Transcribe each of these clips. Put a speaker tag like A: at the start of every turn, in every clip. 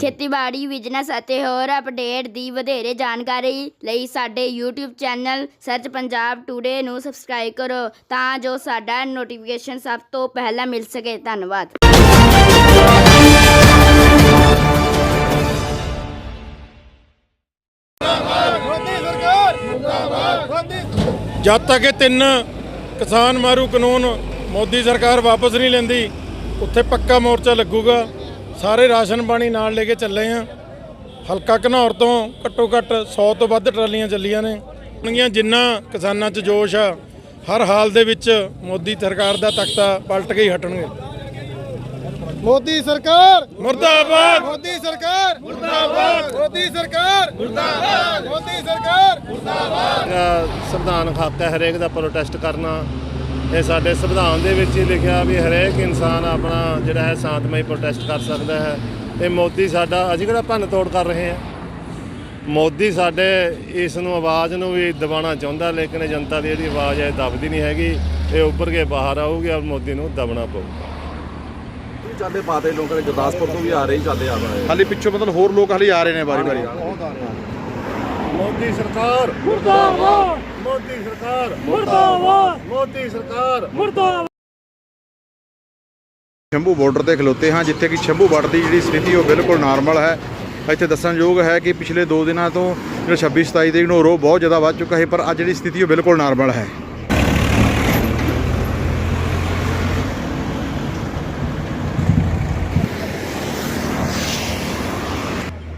A: ਖੇਤੀਬਾੜੀ, ਬਿਜ਼ਨਸ ਅਤੇ ਹੋਰ ਅਪਡੇਟ ਦੀ ਵਧੇਰੇ ਜਾਣਕਾਰੀ ਲਈ ਸਾਡੇ YouTube channel search Punjab today ਨੂੰ ਸਬਸਕ੍ਰਾਈਬ ਕਰੋ ਤਾਂ ਜੋ ਸਾਡਾ ਨੋਟੀਫਿਕੇਸ਼ਨ ਸਭ ਤੋਂ ਪਹਿਲਾਂ ਮਿਲ ਸਕੇ। ਧੰਨਵਾਦ।
B: ਜਦ ਤੱਕ ਇਹ ਤਿੰਨ ਕਿਸਾਨ ਮਾਰੂ ਕਾਨੂੰਨ ਮੋਦੀ ਸਰਕਾਰ ਵਾਪਸ ਨਹੀਂ ਲੈਂਦੀ, ਉੱਥੇ ਪੱਕਾ ਮੋਰਚਾ ਲੱਗੂਗਾ। ਸਾਰੇ ਰਾਸ਼ਨ ਪਾਣੀ ਨਾਲ ਲੈ ਕੇ ਚੱਲੇ ਆ। ਹਲਕਾ ਘਨੌਰ ਤੋਂ ਘੱਟੋ ਘੱਟ 100 ਤੋਂ ਵੱਧ ਟਰਾਲੀਆਂ ਚੱਲੀਆਂ ਨੇ। ਹੋਣਗੀਆਂ ਜਿੰਨਾ ਕਿਸਾਨਾਂ 'ਚ ਜੋਸ਼ ਆ ਹਰ ਹਾਲ ਦੇ ਵਿੱਚ ਮੋਦੀ ਸਰਕਾਰ ਦਾ ਤਖਤਾ ਪਲਟ ਕੇ ਹੀ ਹਟਣਗੇ।
C: ਮੋਦੀ ਸਰਕਾਰ!
B: ਮੁਰਦਾਬਾਦ!
C: ਮੋਦੀ ਸਰਕਾਰ! ਮੁਰਦਾਬਾਦ! ਮੋਦੀ ਸਰਕਾਰ! ਮੁਰਦਾਬਾਦ! ਮੋਦੀ ਸਰਕਾਰ!
D: ਜਿਹੜਾ ਸੰਵਿਧਾਨ ਹੱਕ ਹੈ ਹਰੇਕ ਦਾ ਪ੍ਰੋਟੈਸਟ ਕਰਨਾ ਇਹ ਸਾਡੇ ਸੰਵਿਧਾਨ ਦੇ ਵਿੱਚ ਹੀ ਲਿਖਿਆ ਵੀ ਹਰੇਕ ਇਨਸਾਨ ਆਪਣਾ ਜਿਹੜਾ ਹੈ ਸ਼ਾਂਤਮਈ ਪ੍ਰੋਟੈਸਟ ਕਰ ਸਕਦਾ ਹੈ। ਤੇ ਮੋਦੀ ਸਾਡਾ ਅਸੀਂ ਕਿਹੜਾ ਭੰਨ ਤੋੜ ਕਰ ਰਹੇ ਹਾਂ? ਮੋਦੀ ਸਾਡੇ ਇਸ ਨੂੰ ਆਵਾਜ਼ ਨੂੰ ਵੀ ਦਬਾਉਣਾ ਚਾਹੁੰਦਾ ਲੇਕਿਨ ਇਹ ਜਨਤਾ ਦੀ ਜਿਹੜੀ ਆਵਾਜ਼ ਹੈ ਇਹ ਦਬਦੀ ਨਹੀਂ ਹੈਗੀ। ਇਹ ਉੱਭਰ ਕੇ ਬਾਹਰ ਆਊਗੀ ਔਰ ਮੋਦੀ ਨੂੰ ਦਬਣਾ ਪਊਗਾ।
E: ਚਾਲੇ ਪਾਤੇ ਲੋਕਾਂ? ਦੇ ਗੁਰਦਾਸਪੁਰ ਤੋਂ ਵੀ ਆ ਰਹੇ ਚਾਲੇ ਆ ਰਹੇ।
C: ਹਾਲੇ ਪਿੱਛੋਂ ਮਤਲਬ ਹੋਰ ਲੋਕ ਹਾਲੇ ਆ ਰਹੇ ਨੇ ਵਾਰੀ ਵਾਰੀ।
D: ਮੋਦੀ ਸਰਕਾਰ। ਮੁਰਦਾਬਾਦ ਮੋਦੀ ਸਰਕਾਰ। ਮੁਰਦਾਬਾਦ। ਮੋਦੀ ਸਰਕਾਰ। ਮੁਰਦਾਬਾਦ।
C: ਸ਼ੰਭੂ ਬਾਰਡਰ ਤੇ ਖਲੋਤੇ ਹਾਂ ਜਿੱਥੇ ਕਿ ਸ਼ੰਭੂ ਬਾਰਡਰ ਦੀ ਜਿਹੜੀ ਸਥਿਤੀ ਉਹ ਬਿਲਕੁਲ ਨਾਰਮਲ ਹੈ। ਇੱਥੇ ਦੱਸਣਯੋਗ ਹੈ ਕਿ ਪਿਛਲੇ 2 ਦਿਨਾਂ ਤੋਂ ਜਿਹੜਾ 26 27 ਦੇ ਨੂੰ ਰੋ ਬਹੁਤ ਜ਼ਿਆਦਾ ਵੱਧ ਚੁੱਕਾ ਹੈ ਪਰ ਅੱਜ ਜਿਹੜੀ ਸਥਿਤੀ ਉਹ ਬਿਲਕੁਲ ਨਾਰਮਲ ਹੈ।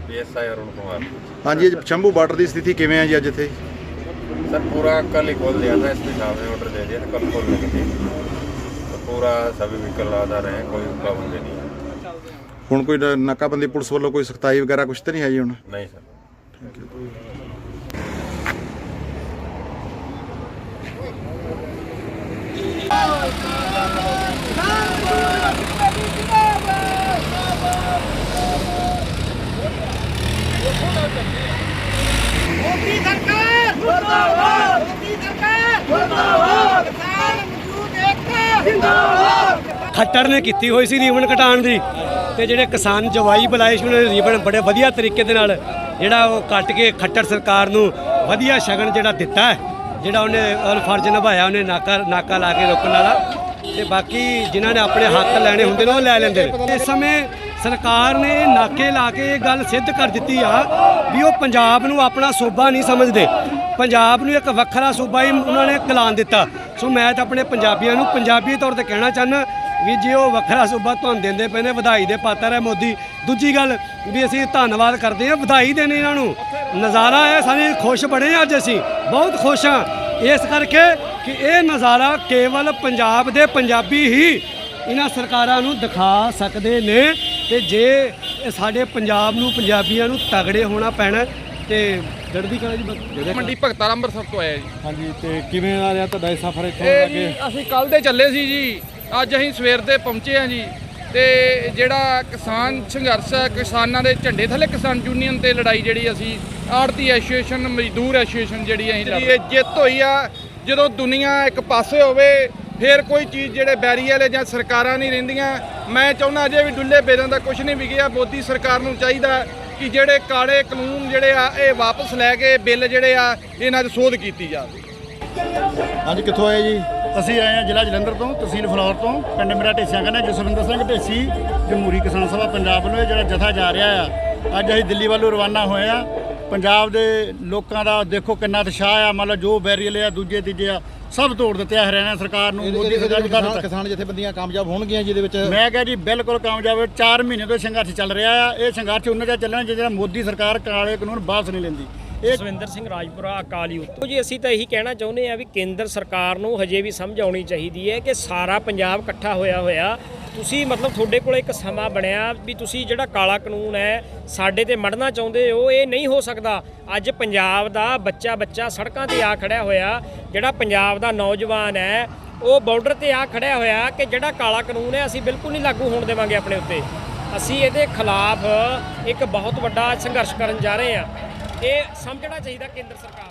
F: ਪੀਐਸਆਈ ਅਰੁਣ ਕੁਮਾਰ
C: ਹਾਂਜੀ ਸ਼ੰਭੂ ਬਾਰਡਰ ਦੀ ਸਥਿਤੀ ਕਿਵੇਂ ਹੈ ਜੀ ਅੱਜ ਇੱਥੇ?
F: सर पूरा कल ही खोल दिया था एसपी साहब ने ऑर्डर दे दिया था कल खोलने के लिए तो पूरा सभी व्हीकल आधा रहे हैं कोई पाबंदी नहीं है
C: ਹੁਣ ਕੋਈ ਨ- ਨਾਕਾਬੰਦੀ ਪੁਲਿਸ ਵੱਲੋਂ ਕੋਈ ਸਖਤਾਈ ਵਗੈਰਾ ਕੁਝ ਤਾਂ ਨਹੀਂ ਹੈ ਜੀ ਹੁਣ
F: नहीं सर
G: ਮੋਦੀ ਸਰਕਾਰ! ਮੁਰਦਾਬਾਦ ਮੋਦੀ ਸਰਕਾਰ! ਮੁਰਦਾਬਾਦ ਕਿਸਾਨ ਮਜ਼ਦੂਰ ਏਕਤਾ ਜਿੰਦਾਬਾਦ!
H: ਖੱਟਰ ਨੇ ਕੀਤੀ ਹੋਈ ਸੀ ਰੀਬਨ ਕਟਾਉਣ ਦੀ ਤੇ ਜਿਹੜੇ ਕਿਸਾਨ ਜਵਾਈ ਬੁਲਾਏ ਸੀ ਉਹਨਾਂ ਨੇ ਰੀਬਨ ਬੜੇ ਵਧੀਆ ਤਰੀਕੇ ਦੇ ਨਾਲ ਜਿਹੜਾ ਉਹ ਕੱਟ ਕੇ ਖੱਟਰ ਸਰਕਾਰ ਨੂੰ ਵਧੀਆ ਸ਼ਗਨ ਜਿਹੜਾ ਦਿੱਤਾ ਹੈ ਜਿਹੜਾ ਉਹਨੇ ਉਹ ਫਰਜ਼ ਨਿਭਾਇਆ ਉਹਨੇ ਨਾਕਾ ਨਾਕਾ ਲਾ ਕੇ ਰੋਕਣ ਵਾਲਾ। ਤੇ ਬਾਕੀ ਜਿਨ੍ਹਾਂ ਨੇ ਆਪਣੇ ਹੱਕ ਲੈਣੇ ਹੁੰਦੇ ਨੇ ਉਹ ਲੈ ਲੈਂਦੇ ਨੇ। ਇਸ ਸਮੇਂ ਸਰਕਾਰ ਨੇ ਇਹ ਨਾਕੇ ਲਾ ਕੇ ਇਹ ਗੱਲ ਸਿੱਧ ਕਰ ਦਿੱਤੀ ਆ ਵੀ ਉਹ ਪੰਜਾਬ ਨੂੰ ਆਪਣਾ ਸੂਬਾ ਨਹੀਂ ਸਮਝਦੇ। ਪੰਜਾਬ ਨੂੰ ਇੱਕ ਵੱਖਰਾ ਸੂਬਾ ਹੀ ਉਹਨਾਂ ਨੇ ਐਲਾਨ ਦਿੱਤਾ। ਸੋ ਮੈਂ ਤਾਂ ਆਪਣੇ ਪੰਜਾਬੀਆਂ ਨੂੰ ਪੰਜਾਬੀ ਤੌਰ ਤੇ ਕਹਿਣਾ ਚਾਹੁੰਦਾ ਵੀ ਜੇ ਉਹ ਵੱਖਰਾ ਸੂਬਾ ਤੁਹਾਨੂੰ ਦਿੰਦੇ ਪਏ ਨੇ, ਵਧਾਈ ਦੇ ਪਾਤਰ ਹੈ ਮੋਦੀ। ਦੂਜੀ ਗੱਲ ਵੀ ਅਸੀਂ ਧੰਨਵਾਦ ਕਰਦੇ ਹਾਂ, ਵਧਾਈ ਦੇਣੇ ਇਹਨਾਂ ਨੂੰ। ਨਜ਼ਾਰਾ ਹੈ, ਸਾਰੇ ਖੁਸ਼ ਬਣੇ ਹਾਂ ਅੱਜ ਅਸੀਂ, ਬਹੁਤ ਖੁਸ਼ ਹਾਂ। ਇਸ ਕਰਕੇ ਕਿ ਇਹ ਨਜ਼ਾਰਾ ਕੇਵਲ ਪੰਜਾਬ ਦੇ ਪੰਜਾਬੀ ਹੀ ਇਹਨਾਂ ਸਰਕਾਰਾਂ ਨੂੰ ਦਿਖਾ ਸਕਦੇ ਨੇ। ਤੇ ਜੇ ਸਾਡੇ ਪੰਜਾਬ ਨੂੰ ਪੰਜਾਬੀਆਂ ਨੂੰ ਤਗੜੇ ਹੋਣਾ ਪੈਣਾ ਤੇ ਜੜਦੀ ਕਲਾ ਜੀ ਬਸ।
I: ਮੰਡੀ ਭਗਤਾਂ ਅੰਮ੍ਰਿਤਸਰ ਤੋਂ ਆਇਆ ਜੀ।
H: ਹਾਂਜੀ ਤੇ ਕਿਵੇਂ ਆ ਰਿਹਾ ਤੁਹਾਡਾ ਇਹ ਸਫ਼ਰ ਇੱਥੋਂ
I: ਜੀ ਅਸੀਂ ਕੱਲ ਦੇ ਚੱਲੇ ਸੀ ਜੀ। ਅੱਜ ਅਸੀਂ ਸਵੇਰ ਦੇ ਪਹੁੰਚੇ ਹਾਂ ਜੀ। ਤੇ ਜਿਹੜਾ ਕਿਸਾਨ ਸੰਘਰਸ਼ ਹੈ ਕਿਸਾਨਾਂ ਦੇ ਝੰਡੇ ਥੱਲੇ ਕਿਸਾਨ ਯੂਨੀਅਨ ਤੇ ਲੜਾਈ ਜਿਹੜੀ ਅਸੀਂ ਆੜਤੀ ਐਸੋਸੀਏਸ਼ਨ ਮਜ਼ਦੂਰ ਐਸੋਸੀਏਸ਼ਨ ਜਿਹੜੀ ਅਸੀਂ ਲੜੀ ਇਹ ਜਿੱਤ ਹੋਈ ਆ ਜਦੋਂ ਦੁਨੀਆ ਇੱਕ ਪਾਸੇ ਹੋਵੇ ਫਿਰ ਕੋਈ ਚੀਜ਼ ਜਿਹੜੇ ਬੈਰੀਅਰ ਜਾਂ ਸਰਕਾਰਾਂ ਨਹੀਂ ਰਹਿੰਦੀਆਂ। ਮੈਂ ਚਾਹੁੰਦਾ ਅਜੇ ਵੀ ਡੁੱਲੇ ਬੇਰਾਂ ਦਾ ਕੁਝ ਨਹੀਂ ਵਿਗਿਆ। ਮੋਦੀ ਸਰਕਾਰ ਨੂੰ ਚਾਹੀਦਾ ਕਿ ਜਿਹੜੇ ਕਾਲੇ ਕਾਨੂੰਨ ਜਿਹੜੇ ਆ ਇਹ ਵਾਪਸ ਲੈ ਕੇ ਬਿੱਲ ਜਿਹੜੇ ਆ ਇਹਨਾਂ 'ਚ ਸੋਧ ਕੀਤੀ ਜਾਵੇ।
C: ਹਾਂਜੀ ਕਿੱਥੋਂ ਆਏ ਜੀ?
J: ਅਸੀਂ ਆਏ ਹਾਂ ਜ਼ਿਲ੍ਹਾ ਜਲੰਧਰ ਤੋਂ ਤਹਿਸੀਲ ਫਲੌਰ ਤੋਂ। ਪਿੰਡ ਮੇਰਾ ਢੇਸੀਆਂ ਕਹਿੰਦਾ ਜਸਵਿੰਦਰ ਸਿੰਘ ਢੇਸੀ ਜਮਹੂਰੀ ਕਿਸਾਨ ਸਭਾ ਪੰਜਾਬ ਵੱਲੋਂ ਇਹ ਜਿਹੜਾ ਜਥਾ ਜਾ ਰਿਹਾ ਆ। ਅੱਜ ਅਸੀਂ ਦਿੱਲੀ ਵੱਲੋਂ ਰਵਾਨਾ ਹੋਏ ਆ ਪੰਜਾਬ ਦੇ ਲੋਕਾਂ ਦਾ ਦੇਖੋ ਕਿੰਨਾ ਉਤਸ਼ਾਹ ਆ ਮਤਲਬ ਜੋ ਬੈਰੀਅਲ ਆ ਦੂਜੇ ਤੀਜੇ ਆ ਸਭ ਤੋੜ ਦਿੱਤੇ ਆ ਹਰਿਆਣਾ ਸਰਕਾਰ ਨੂੰ ਮੋਦੀ ਸਰਕਾਰ ਨੂੰ ਕਰ ਦਿੱਤਾ।
C: ਕਿਸਾਨ ਜਥੇਬੰਦੀਆਂ ਕਾਮਯਾਬ ਹੋਣਗੀਆਂ ਜਿਹਦੇ ਵਿੱਚ
J: ਮੈਂ ਕਿਹਾ ਜੀ ਬਿਲਕੁਲ ਕਾਮਯਾਬ 4 ਮਹੀਨੇ ਤੋਂ ਸੰਘਰਸ਼ ਚੱਲ ਰਿਹਾ ਆ ਇਹ ਸੰਘਰਸ਼ ਉਹਨਾਂ ਦਾ ਚੱਲਣਾ ਜਿਹੜਾ ਮੋਦੀ ਸਰਕਾਰ ਕਾਲੇ ਕਾਨੂੰਨ ਵਾਪਸ ਨਹੀਂ ਲੈਂਦੀ। ਇਹ
K: ਜਸਵਿੰਦਰ ਸਿੰਘ ਰਾਜਪੁਰਾ ਅਕਾਲੀ ਉਤੋਂ। ਜੀ ਅਸੀਂ ਤਾਂ ਇਹੀ ਕਹਿਣਾ ਚਾਹੁੰਦੇ ਆ ਵੀ ਕੇਂਦਰ ਸਰਕਾਰ ਨੂੰ ਹਜੇ ਵੀ ਸਮਝ ਆਉਣੀ ਚਾਹੀਦੀ ਹੈ ਕਿ ਸਾਰਾ ਪੰਜਾਬ ਇਕੱਠਾ ਹੋਇਆ ਹੋਇਆ ਤੁਸੀਂ ਮਤਲਬ ਤੁਹਾਡੇ ਕੋਲ ਇੱਕ ਸਮਾਂ ਬਣਿਆ ਵੀ ਤੁਸੀਂ ਜਿਹੜਾ ਕਾਲਾ ਕਾਨੂੰਨ ਹੈ, ਸਾਡੇ ਤੇ ਮੜਨਾ ਚਾਹੁੰਦੇ ਹੋ, ਇਹ ਨਹੀਂ ਹੋ ਸਕਦਾ। ਅੱਜ ਪੰਜਾਬ ਦਾ ਬੱਚਾ ਬੱਚਾ ਸੜਕਾਂ ਤੇ ਆ ਖੜਿਆ ਹੋਇਆ, ਜਿਹੜਾ ਪੰਜਾਬ ਦਾ ਨੌਜਵਾਨ ਹੈ, ਉਹ ਬਾਰਡਰ ਤੇ ਆ ਖੜਿਆ ਹੋਇਆ ਕਿ ਜਿਹੜਾ ਕਾਲਾ ਕਾਨੂੰਨ ਹੈ, ਅਸੀਂ ਬਿਲਕੁਲ ਨਹੀਂ ਲਾਗੂ ਹੋਣ ਦੇਵਾਂਗੇ ਆਪਣੇ ਉੱਤੇ। ਅਸੀਂ ਇਹਦੇ ਖਿਲਾਫ ਇੱਕ ਬਹੁਤ ਵੱਡਾ ਸੰਘਰਸ਼ ਕਰਨ ਜਾ ਰਹੇ ਹਾਂ। ਇਹ ਸਮਝਣਾ ਚਾਹੀਦਾ ਕੇਂਦਰ ਸਰਕਾਰ